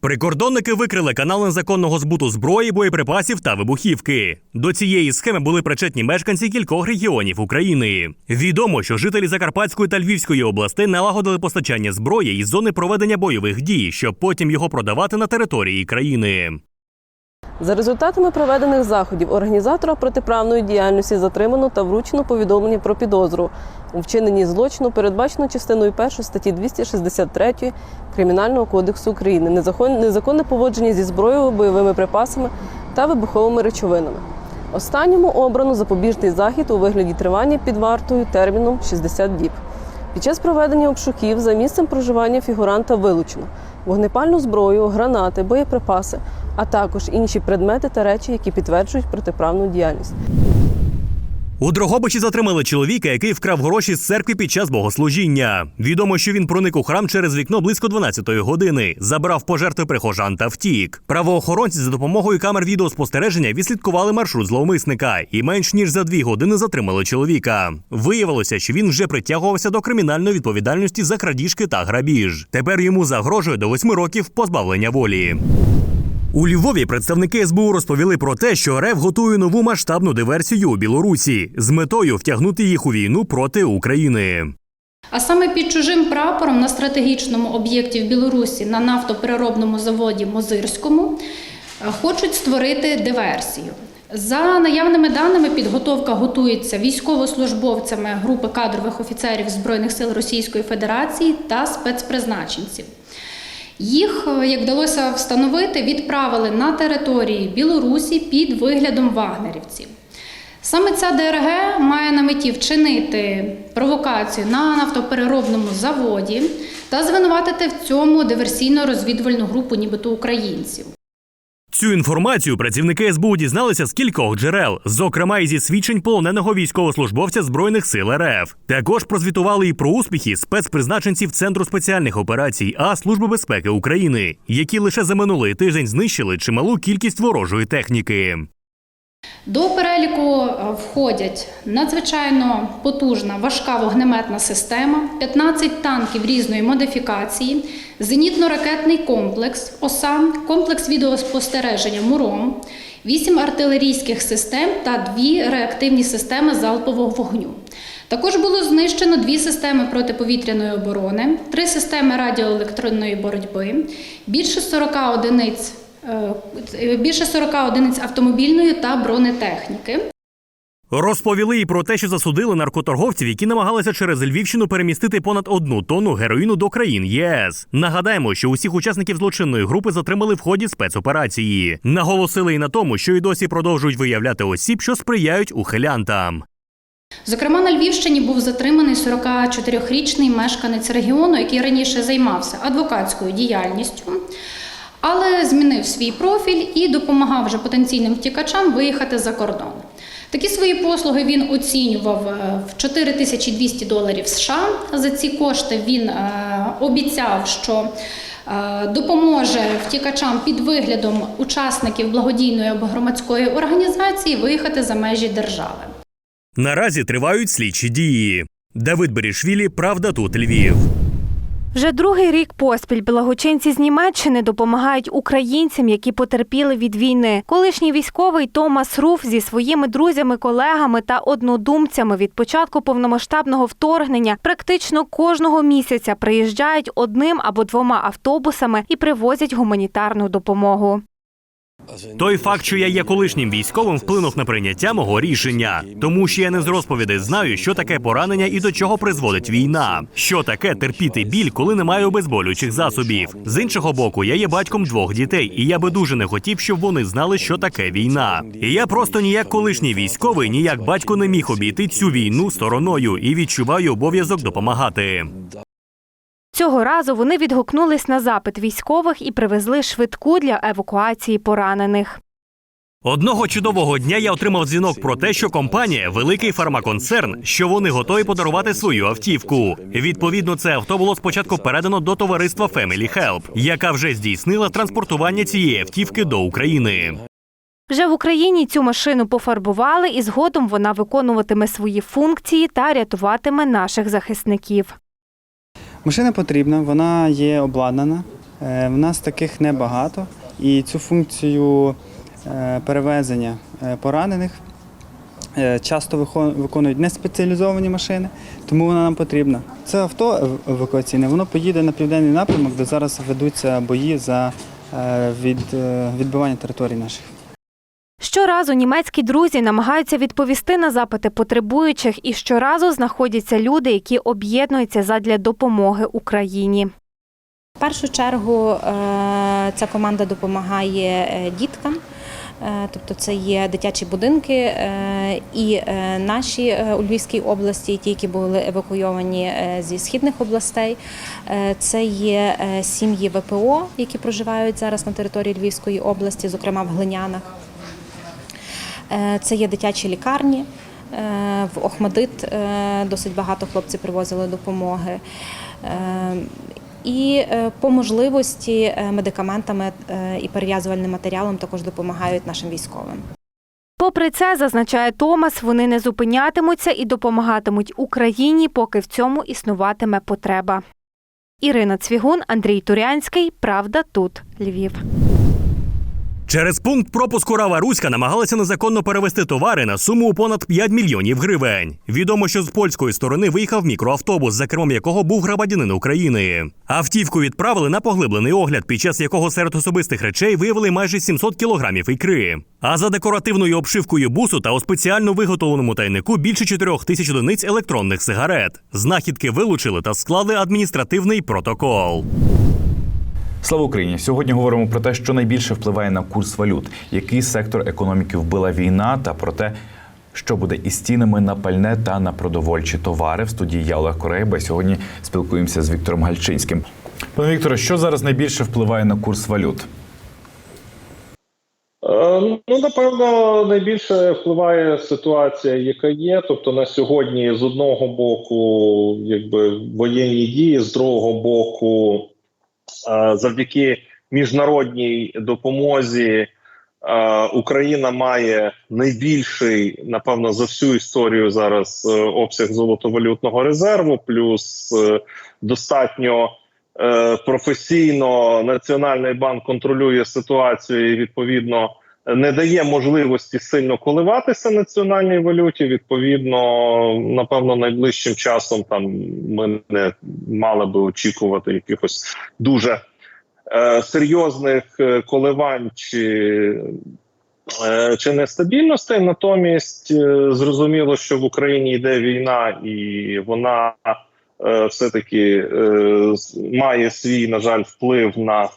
Прикордонники викрили канал незаконного збуту зброї, боєприпасів та вибухівки. До цієї схеми були причетні мешканці кількох регіонів України. Відомо, що жителі Закарпатської та Львівської областей налагодили постачання зброї із зони проведення бойових дій, щоб потім його продавати на території країни. За результатами проведених заходів організатора протиправної діяльності затримано та вручено повідомлення про підозру у вчиненні злочину, передбачено частиною 1 статті 263 Кримінального кодексу України незаконне поводження зі зброєю, бойовими припасами та вибуховими речовинами. Останньому обрано запобіжний захід у вигляді тривання під вартою терміном 60 діб. Під час проведення обшуків за місцем проживання фігуранта вилучено вогнепальну зброю, гранати, боєприпаси, а також інші предмети та речі, які підтверджують протиправну діяльність. У Дрогобичі затримали чоловіка, який вкрав гроші з церкви під час богослужіння. Відомо, що він проник у храм через вікно близько 12-ї години, забрав пожертви прихожан та втік. Правоохоронці за допомогою камер відеоспостереження відслідкували маршрут зловмисника і менш ніж за дві години затримали чоловіка. Виявилося, що він вже притягувався до кримінальної відповідальності за крадіжки та грабіж. Тепер йому загрожує до восьми років позбавлення волі. У Львові представники СБУ розповіли про те, що РФ готує нову масштабну диверсію у Білорусі з метою втягнути їх у війну проти України. А саме під чужим прапором на стратегічному об'єкті в Білорусі на нафтопереробному заводі Мозирському е, хочуть створити диверсію. За наявними даними, підготовка готується військовослужбовцями групи кадрових офіцерів Збройних сил Російської Федерації та спецпризначенців. Їх, е, як вдалося встановити, відправили на території Білорусі під виглядом вагнерівців. Саме ця ДРГ має на меті вчинити провокацію на нафтопереробному заводі та звинуватити в цьому диверсійно-розвідувальну групу, нібито українців. Цю інформацію працівники СБУ дізналися з кількох джерел, зокрема і зі свідчень полоненого військовослужбовця збройних сил РФ. Також прозвітували і про успіхи спецпризначенців Центру спеціальних операцій А Служби безпеки України, які лише за минулий тиждень знищили чималу кількість ворожої техніки. До переліку е, входять надзвичайно потужна важка вогнеметна система, 15 танків різної модифікації, зенітно-ракетний комплекс ОСА, комплекс відеоспостереження МУРОМ, 8 артилерійських систем та 2 реактивні системи залпового вогню. Також було знищено дві системи протиповітряної оборони, три системи радіоелектронної боротьби, більше 40 одиниць більше 40 одиниць автомобільної та бронетехніки. Розповіли і про те, що засудили наркоторговців, які намагалися через Львівщину перемістити понад одну тонну героїну до країн ЄС. Нагадаємо, що усіх учасників злочинної групи затримали в ході спецоперації. Наголосили і на тому, що й досі продовжують виявляти осіб, що сприяють ухилянтам. Зокрема, на Львівщині був затриманий 44-річний мешканець регіону, який раніше займався адвокатською діяльністю, але змінив свій профіль і допомагав вже потенційним втікачам виїхати за кордон. Такі свої послуги він оцінював е, в 4200 доларів США. За ці кошти він е, обіцяв, що е, допоможе втікачам під виглядом учасників благодійної або громадської організації виїхати за межі держави. Наразі тривають слідчі дії. Давид Берішвілі, правда, тут Львів. Вже другий рік поспіль благочинці з Німеччини допомагають українцям, які потерпіли від війни. Колишній військовий Томас Руф зі своїми друзями, колегами та однодумцями від початку повномасштабного вторгнення практично кожного місяця приїжджають одним або двома автобусами і привозять гуманітарну допомогу. Той факт, що я є колишнім військовим, вплинув на прийняття мого рішення, тому що я не з розповідей знаю, що таке поранення і до чого призводить війна. Що таке терпіти біль, коли немає обезболюючих засобів. З іншого боку, я є батьком двох дітей, і я би дуже не хотів, щоб вони знали, що таке війна. І я просто ніяк колишній військовий, ніяк батько не міг обійти цю війну стороною і відчуваю обов'язок допомагати. Цього разу вони відгукнулись на запит військових і привезли швидку для евакуації поранених. Одного чудового дня я отримав дзвінок про те, що компанія великий фармаконцерн, що вони готові подарувати свою автівку. Відповідно, це авто було спочатку передано до товариства Family Help, яка вже здійснила транспортування цієї автівки до України. Вже в Україні цю машину пофарбували, і згодом вона виконуватиме свої функції та рятуватиме наших захисників. Машина потрібна, вона є обладнана. Е, В нас таких небагато, і цю функцію е, перевезення е, поранених часто виконують не спеціалізовані машини, тому вона нам потрібна. Це авто евакуаційне, воно поїде на південний напрямок, де зараз ведуться бої за від, відбивання територій наших. Щоразу німецькі друзі намагаються відповісти на запити потребуючих, і щоразу знаходяться люди, які об'єднуються задля допомоги Україні. В першу чергу е, ця команда допомагає е, діткам. Е, Тобто це є дитячі будинки і наші у Львівській області, ті, які були евакуйовані зі східних областей. Це є сім'ї ВПО, які проживають зараз на території Львівської області, зокрема в Глинянах. Е, Це є дитячі лікарні. Е, В Охмадит е, досить багато хлопців привозили допомоги. І по можливості медикаментами і перев'язувальним матеріалом також допомагають нашим військовим. Попри це, зазначає Томас, вони не зупинятимуться і допомагатимуть Україні, поки в цьому існуватиме потреба. Ірина Цвігун, Андрій Турянський. Правда тут Львів. Через пункт пропуску Рава Руська намагалися незаконно перевести товари на суму у понад 5 мільйонів гривень. Відомо, що з польської сторони виїхав мікроавтобус, за кермом якого був громадянин України. Автівку відправили на поглиблений огляд, під час якого серед особистих речей виявили майже 700 кілограмів ікри. А за декоративною обшивкою бусу та у спеціально виготовленому тайнику більше 4 тисяч одиниць електронних сигарет. Знахідки вилучили та склали адміністративний протокол. Слава Україні! Сьогодні говоримо про те, що найбільше впливає на курс валют, який сектор економіки вбила війна, та про те, що буде із цінами на пальне та на продовольчі товари. В студії я Олег Корейба. Сьогодні спілкуємося з Віктором Гальчинським. Пане Вікторе, що зараз найбільше впливає на курс валют? Е, Ну, напевно, найбільше впливає ситуація, яка є. Тобто на сьогодні, з одного боку, якби воєнні дії, з другого боку, завдяки міжнародній допомозі, е, Україна має найбільший, напевно, за всю історію зараз е, обсяг золотовалютного резерву, плюс е, достатньо. Е, Професійно Національний банк контролює ситуацію і відповідно не дає можливості сильно коливатися національній валюті. Відповідно, напевно, найближчим часом там ми не мали би очікувати якихось дуже е, серйозних е, коливань чи. е, Чи нестабільностей, натомість е, зрозуміло, що в Україні йде війна, і вона е, все-таки е, з- має свій, на жаль, вплив на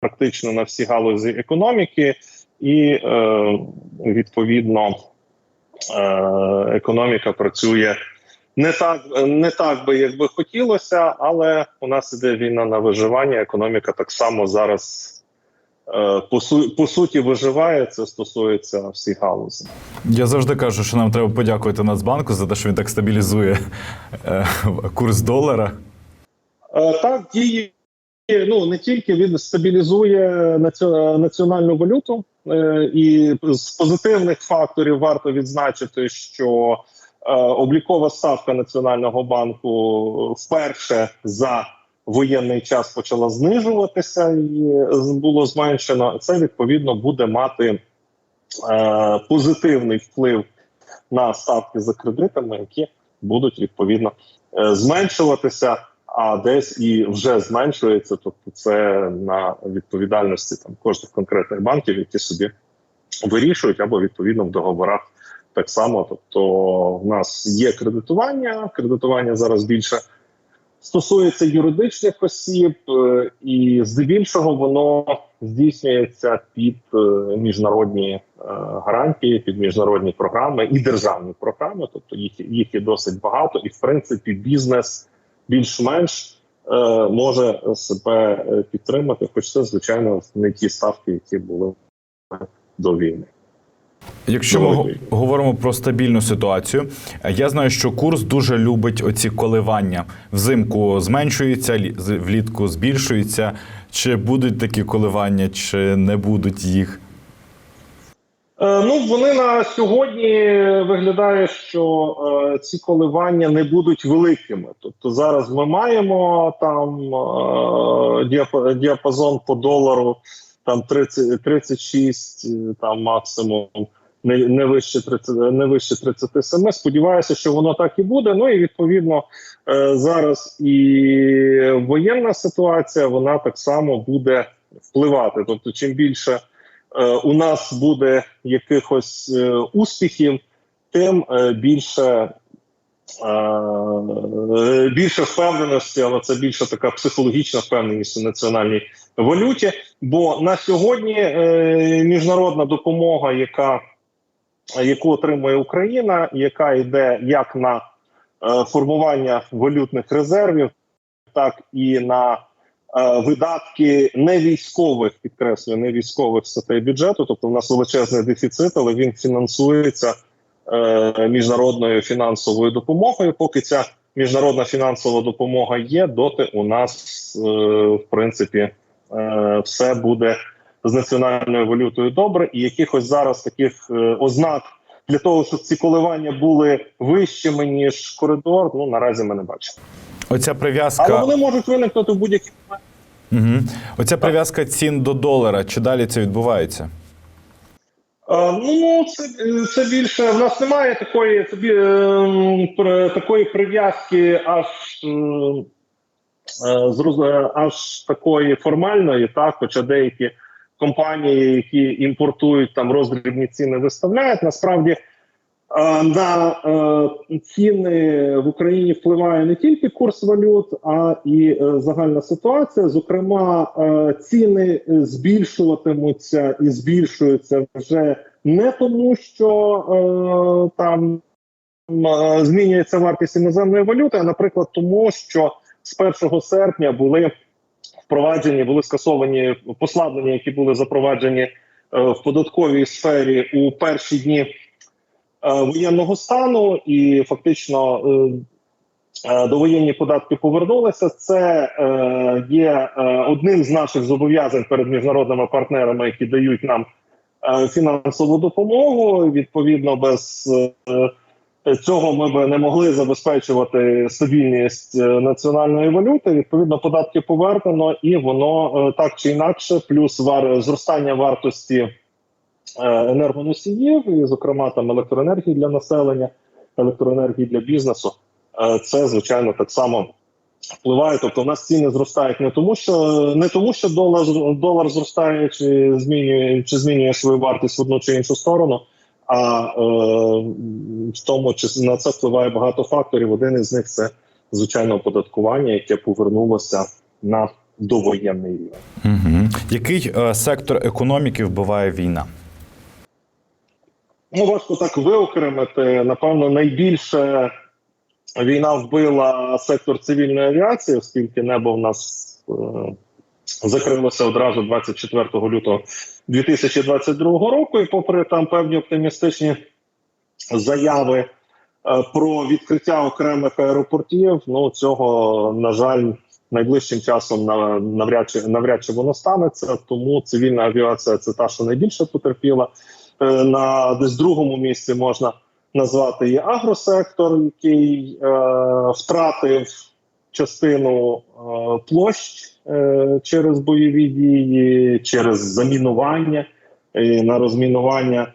практично на всі галузі економіки, і е, відповідно е, економіка працює не так, не так би, як би хотілося, але у нас іде війна на виживання. Економіка так само зараз. е, По, су- по суті, виживає це стосується всіх галузей. Я завжди кажу, що нам треба подякувати Нацбанку за те, що він так стабілізує курс долара. Так, діє ну не тільки він стабілізує національну валюту, е, і з позитивних факторів варто відзначити, що е, облікова ставка Національного банку вперше за воєнний час почала знижуватися і було зменшено. Це відповідно буде мати е, позитивний вплив на ставки за кредитами, які будуть відповідно зменшуватися, а десь і вже зменшується. Тобто, це на відповідальності там кожних конкретних банків, які собі вирішують або відповідно в договорах. Так само, тобто в нас є кредитування. Кредитування зараз більше стосується юридичних осіб, е, і здебільшого воно здійснюється під е, міжнародні е, гарантії, під міжнародні програми і державні програми. Тобто їх їх є досить багато, і в принципі бізнес більш-менш е, може себе е, підтримати, хоч це звичайно не ті ставки, які були до війни. Якщо ми говоримо про стабільну ситуацію, я знаю, що курс дуже любить оці коливання. Взимку зменшується, влітку збільшується. Чи будуть такі коливання, чи не будуть їх? Е, Ну, вони на сьогодні виглядає, що е, ці коливання не будуть великими. Тобто зараз ми маємо там е, діапазон по долару там 30, 36, е, там максимум. Не, не вище 30, не вище 37. Сподіваюся, що воно так і буде. Ну і відповідно е, зараз і воєнна ситуація вона так само буде впливати. Тобто, чим більше у нас буде якихось е, успіхів, тим е, більше. е, Більше впевненості, але це більше така психологічна впевненість у національній валюті. Бо на сьогодні е, міжнародна допомога, яка яку отримує Україна, яка йде як на е, формування валютних резервів, так і на е, видатки не військових, підкреслюю, не військових статей бюджету. Тобто, в нас величезний дефіцит, але він фінансується е, міжнародною фінансовою допомогою. Поки ця міжнародна фінансова допомога є, доти у нас е, в принципі е, все буде з національною валютою добре, і якихось зараз таких е, ознак для того, щоб ці коливання були вищими ніж коридор. Ну наразі ми не бачимо. Оця Але вони можуть виникнути в будь-який момент. Угу. Оця прив'язка цін до долара. Чи далі це відбувається? Е, Ну, це, це більше. В нас немає такої тобі ем, такої прив'язки, аж ем, е, аж такої формальної, так, хоча деякі компанії, які імпортують там роздрібні ціни, виставляють. Насправді на е, ціни в Україні впливає не тільки курс валют, а і е, загальна ситуація. Зокрема, е, ціни е, збільшуватимуться і збільшуються вже не тому, що е, там е, змінюється вартість іноземної валюти, а наприклад, тому що з 1 серпня були впроваджені, були скасовані послаблення, які були запроваджені е, в податковій сфері у перші дні е, воєнного стану, і фактично е, е, довоєнні податки повернулися. Це е, є е, одним з наших зобов'язань перед міжнародними партнерами, які дають нам е, фінансову допомогу. Відповідно, без е, цього ми б не могли забезпечувати стабільність е, національної валюти. Відповідно, податки повернено, і воно е, так чи інакше, плюс зростання вартості е, енергоносіїв, і, зокрема, там електроенергії для населення, електроенергії для бізнесу. Е, Це звичайно так само впливає. Тобто, у нас ціни зростають не тому, що не тому, що долар долар зростає чи змінює чи змінює свою вартість в одну чи іншу сторону. А е, в тому чи на це впливає багато факторів. Один із них це звичайно оподаткування, яке повернулося на довоєнний рівень. Угу. Який е, сектор економіки вбиває війна? Ну важко так виокремити. Напевно, найбільше війна вбила сектор цивільної авіації, оскільки небо в нас е, закрилося одразу 24 лютого 2022 року. І попри там певні оптимістичні заяви е, про відкриття окремих аеропортів, ну цього на жаль. Найближчим часом навряд чи навряд чи воно станеться, тому цивільна авіація це та, що найбільше потерпіла. Е, На десь другому місці можна назвати і агросектор, який е, втратив частину е, площ е, через бойові дії, через замінування і на розмінування.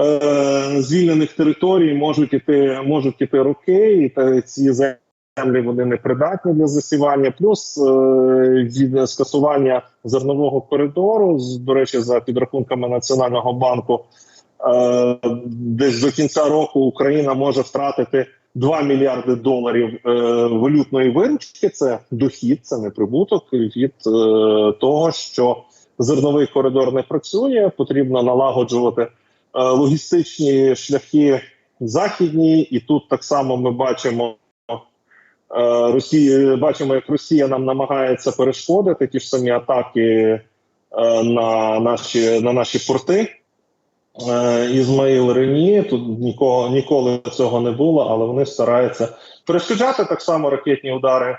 Е, звільнених територій можуть іти, можуть іти роки, і ці землі вони не придатні для засівання. Плюс е, від скасування зернового коридору, з- до речі, за підрахунками Національного банку, е, десь до кінця року Україна може втратити 2 мільярди доларів е, валютної виручки. Це дохід, це не прибуток від того, що зерновий коридор не працює. Потрібно налагоджувати логістичні шляхи західні, і тут так само ми бачимо. Е, Росія бачимо, як Росія нам намагається перешкодити ті ж самі атаки е, на наші на наші порти. Е, Ізмаїл Рені тут нікого ніколи цього не було, але вони стараються перешкоджати так само ракетні удари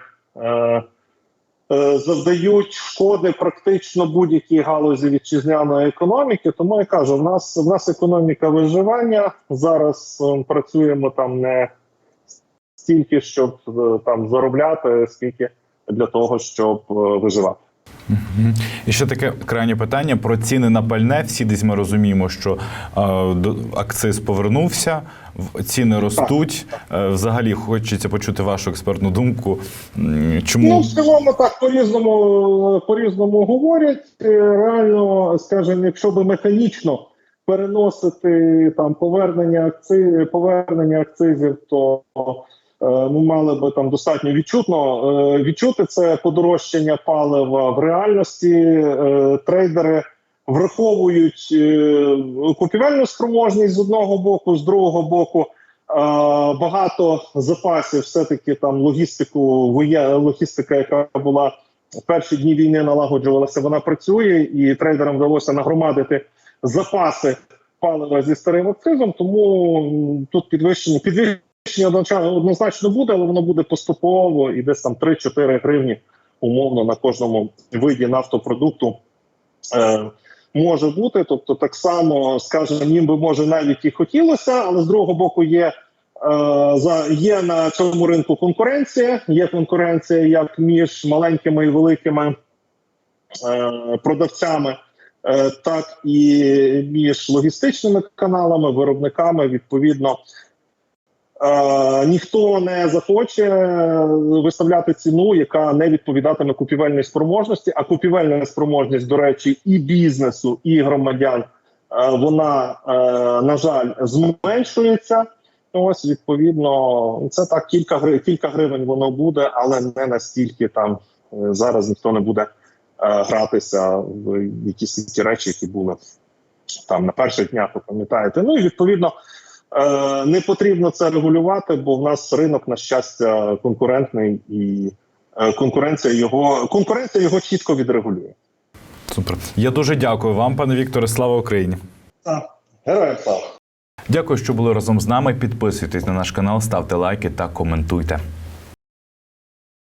завдають шкоди практично будь-якій галузі вітчизняної економіки. Тому я кажу, в нас в нас економіка виживання. Зараз е, працюємо там не стільки, щоб е, там заробляти, скільки для того, щоб е, виживати. І ще таке крайнє питання про ціни на пальне. Всі десь ми розуміємо, що е, акциз повернувся, ціни ростуть. Е, взагалі хочеться почути вашу експертну думку. Чому Ну, в цілому так по-різному, по-різному говорять. Е, Реально, скажімо, якщо би механічно переносити там повернення акци, повернення акцизів, то ми мали би там достатньо відчутно е, відчути це подорожчання палива в реальності. Е, трейдери враховують е, купівельну спроможність з одного боку, з другого боку. е, Багато запасів, все таки там логістику, воє- логістика, яка була в перші дні війни, налагоджувалася, вона працює, і трейдерам вдалося нагромадити запаси палива зі старим акцизом. Тому тут підвищення підвищення одночасно- однозначно буде, але воно буде поступово і десь там 3-4 гривні умовно на кожному виді нафтопродукту. Е, може бути. Тобто, так само, скажімо, їм би може навіть і хотілося, але з другого боку є. е, За є на цьому ринку конкуренція. Є конкуренція як між маленькими і великими е, продавцями, е, так і між логістичними каналами, виробниками. Відповідно, Е, ніхто не захоче виставляти ціну, яка не відповідатиме купівельній спроможності. А купівельна спроможність, до речі, і бізнесу, і громадян е, вона, е, на жаль, зменшується. Ось відповідно, це так кілька гри, кілька гривень воно буде, але не настільки там е, зараз ніхто не буде е, гратися в якісь такі речі, які були там на перших днях, пам'ятаєте. Ну і відповідно. Е, Не потрібно це регулювати, бо в нас ринок, на щастя, конкурентний і е, конкуренція його конкуренція його чітко відрегулює. супер? Я дуже дякую вам, пане Вікторе. Слава Україні! Так, героям слава! Дякую, що були разом з нами. Підписуйтесь на наш канал, ставте лайки та коментуйте.